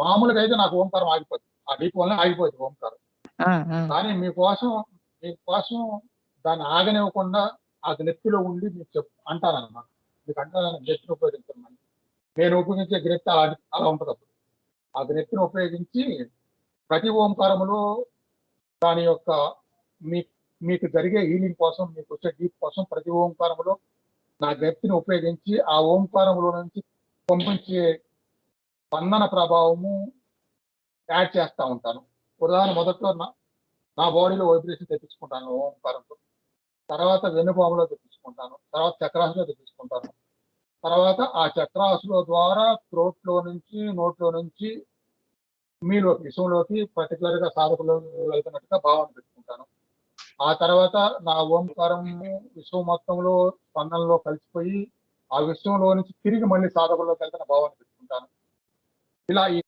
మామూలుగా అయితే నాకు ఓంకారం ఆగిపోతుంది ఆ డీప్ వల్ల ఆగిపోతుంది ఓంకారం. కానీ మీకోసం మీకోసం దాన్ని ఆగనివ్వకుండా ఆ నెత్తిలో ఉండి మీకు చెప్ అంటానన్నమాట మీకు అంటాను నెత్తిని ఉపయోగించమని. నేను ఉపయోగించే గ్రెత్తి అలా అలా ఉంటుంది అప్పుడు. ఆ గ్రెత్తిని ఉపయోగించి ప్రతి ఓంకారములో దాని యొక్క మీ మీకు జరిగే హీలింగ్ కోసం మీకు వచ్చే డీప్ కోసం ప్రతి ఓంకారములో నా గ్రెత్తిని ఉపయోగించి ఆ ఓంకారములో నుంచి పంపించే స్పందన ప్రభావము యాడ్ చేస్తూ ఉంటాను. ఉదాహరణ మొదట్లో నా నా బాడీలో వైబ్రేషన్ తెప్పించుకుంటాను ఓంకారంతో తర్వాత వెన్నుపాములో తెప్పించుకుంటాను తర్వాత చక్రాసులో తెప్పించుకుంటాను. తర్వాత ఆ చక్రాసుల ద్వారా త్రోట్లో లో నుంచి నోట్లో నుంచి మీలోకి విషయంలోకి పర్టికులర్గా సాధకులు వెళ్తున్నట్టుగా భావన పెట్టుకుంటాను. ఆ తర్వాత నా ఓంకారం విశ్వం మొత్తంలో స్పందనలో కలిసిపోయి ఆ విశ్వంలో నుంచి తిరిగి మళ్ళీ సాధకుల్లోకి వెళ్తున్న భావన في العين